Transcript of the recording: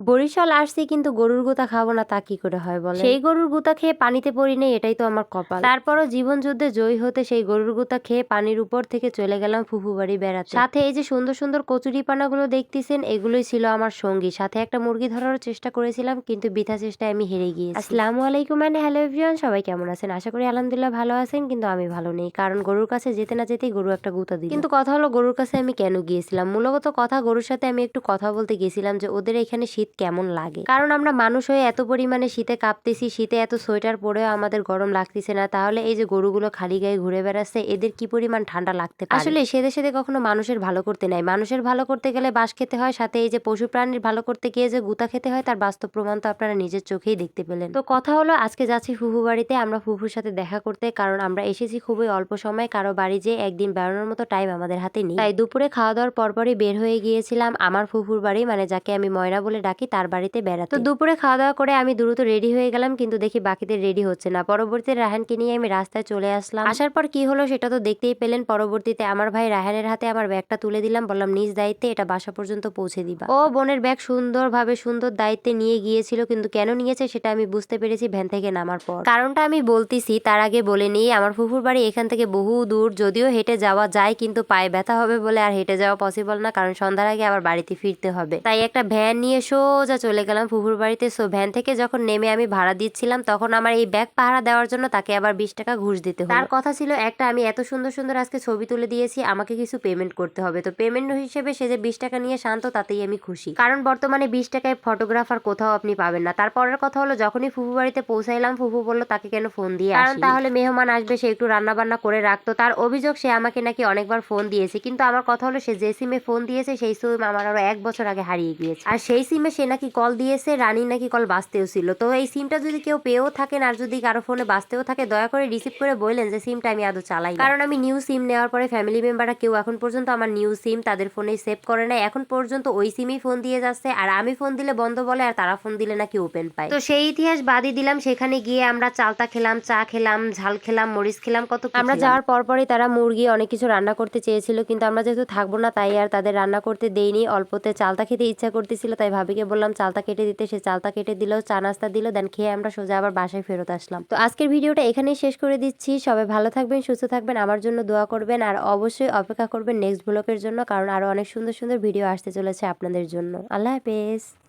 বরিশাল আসছি কিন্তু গরুর গুতা খাব না তা কি করে হয় বলে সেই গরুর গুতা খেয়ে পানিতে পড়ি নেই এটাই তো আমার কপাল। তারপরও জীবন যুদ্ধে জয়ী হতে সেই গরুর গুতা খেয়ে পানির উপর থেকে চলে গেলাম ফুফু বাড়ি বেড়াতে। সাথে এই যে সুন্দর সুন্দর কচুরি পানাগুলো দেখতেছেন এগুলোই ছিল আমার সঙ্গী। সাথে একটা মুরগি ধরার চেষ্টা করেছিলাম কিন্তু বৃথা চেষ্টায় আমি হেরে গিয়েছি। আসসালামু আলাইকুম মানে হ্যালো এভরিওয়ান সবাই কেমন আছেন? আশা করি আলহামদুলিল্লাহ ভালো আছেন কিন্তু আমি ভালো নেই কারণ গরুর কাছে যেতে না যেতেই গরু একটা গুতা দিই কিন্তু কথা হলো গরুর কাছে আমি কেন গিয়েছিলাম? মূলত কথা গরুর সাথে আমি একটু কথা বলতে গেছিলাম যে ওদের এখানে শীত কেমন লাগে? কারণ আমরা মানুষ হয়ে এত পরিমাণে শীতে কাঁপতেছি, শীতে এত সোয়েটার পরেও আমাদের গরম লাগতেছে না, তাহলে এই যে গরুগুলো খালি গায়ে ঘুরে বেড়াচ্ছে, এদের কি পরিমাণ ঠান্ডা লাগতে পারে? আসলে সেদে সেদে কখনো মানুষের ভালো করতে নাই। মানুষের ভালো করতে গেলে বাস খেতে হয়, সাথে এই যে পশু প্রাণীর ভালো করতে গিয়ে যে গুতা খেতে হয়, তার বাস্তব প্রমাণ তো আপনারা নিজের চোখেই দেখতে পেলেন। তো কথা হলো, আজকে যাচ্ছি ফুফু বাড়িতে, আমরা ফুফুর সাথে দেখা করতে, কারণ আমরা এসেছি খুবই অল্প সময়, কারও বাড়ি যে একদিন বেড়ানোর মতো টাইম আমাদের হাতে নেই। তাই দুপুরে খাওয়া দাওয়ার পরপরই বের হয়ে গিয়েছিলাম আমার ফুফুর বাড়ি মানে যাকে আমি ময়না বলে ডাকি তার বাড়িতে বেড়াতে। তো দুপুরে খাওয়া দাওয়া করে আমি দ্রুত রেডি হয়ে গেলাম কিন্তু দেখি বাকিদের রেডি হচ্ছে না। পরবর্তীতে রাহানকে নিয়ে আমি রাস্তায় চলে আসলাম। আসার পর কি হলো সেটা তো দেখতেই পেলেন। পরবর্তীতে আমার ভাই রাহানের হাতে আমার ব্যাগটা তুলে দিলাম। বললাম নিজ দায়িত্বে এটা বাসা পর্যন্ত পৌঁছে দিবা। ও বোনের ব্যাগ সুন্দরভাবে সুন্দর দায়িত্বে নিয়ে গিয়েছিল কিন্তু কেন নিয়েছে সেটা আমি বুঝতে পেরেছি ভ্যান থেকে নামার পর। কারণটা আমি বলতেছি তার আগে বলে নিই আমার ফুফুর বাড়ি এখান থেকে বহু দূর যদিও হেঁটে যাওয়া যায় কিন্তু পায়ে ব্যথা হবে বলে আর হেঁটে যাওয়া পসিবল না কারণ সন্ধ্যার আগে আবার বাড়িতে ফিরতে হবে। তাই একটা ভ্যান নিয়ে সোজা চলে গেলাম ফুফুর বাড়িতে। সো ভ্যান থেকে যখন নেমে আমি ভাড়া দিচ্ছিলাম তখন আমার এই ব্যাগ পাহারা দেওয়ার জন্য তাকে আবার বিশ টাকা ঘুষ দিতে তার কথা ছিল একটা আমি এত সুন্দর সুন্দর আজকে ছবি তুলে দিয়েছি আমাকে কিছু পেমেন্ট করতে হবে। তো পেমেন্ট হিসেবে সে যে বিশ টাকা নিয়ে শান্ত তাতেই আমি খুশি। কারণ বর্তমানে বিশ টাকায় ফটোগ্রাফার কোথাও আপনি পাবেন না। তারপরের কথা হলো যখনই ফুফু বাড়িতে পৌঁছাইলাম ফুফু বলল তাকে কেন ফোন দিয়ে কারণ তাহলে মেহমান আসবে সে একটু রান্না বান্না করে রাখতো। তার অভিযোগ সে আমাকে নাকি অনেকবার ফোন দিয়েছে। কিন্তু আমার কথা হলো সে যে সিমে ফোন দিয়েছে সেই সিম আমার আরও এক বছর আগে হারিয়ে গিয়েছে। আর সেই সিমে সে নাকি কল দিয়েছে রানী নাকি কল বাঁচতেও ছিল। তো এই সিমটা যদি কেউ পেয়েও থাকেন আর যদি কারও ফোনে বাঁচতেও থাকে দয়া করে রিসিভ করে বললেন যে সিমটা আমি আদৌ চালাই কারণ আমি নিউ সিম নেওয়ার পরে ফ্যামিলি মেম্বাররা কেউ এখন পর্যন্ত আমার নিউ সিম তাদের ফোনে সেভ করে না এখন পর্যন্ত ওই সিমই ফোন দিয়ে যাচ্ছে আর আমি ফোন দিলে বন্ধ বলে আর তারা ফোন দিলে নাকি ওপেন পায়। তো সেই ইতিহাস বাদই দিলাম সেখানে গিয়ে আমরা চালতা খেলাম চা খেলাম ঝাল খেলাম মরিচ খেলাম কত আমরা যাওয়ার পরপরই তারা মুরগি অনেক কিছু রান্না করতে চেয়েছিল কিন্তু আমরা যেহেতু থাকব না তাই আর তাদের রান্না করতে দেইনি। অল্পতে চালতা খেতে ইচ্ছা করতেছিল তাই ভাবিকে বললাম চালতা কেটে দিতে। সে চালতা কেটে দিল, চা নাস্তা দিল দেন খেয়ে আমরা সোজা আবার বাসায় ফেরত আসলাম। তো আজকের ভিডিওটা এখানেই শেষ করে দিচ্ছি। সবাই ভালো থাকবেন, সুস্থ থাকবেন, আমার জন্য দোয়া করবেন, আর অবশ্যই অপেক্ষা করবেন নেক্সট ব্লকের জন্য, কারণ আরও অনেক সুন্দর সুন্দর ভিডিও আসতে চলেছে আপনাদের জন্য। আল্লাহ হাফেজ।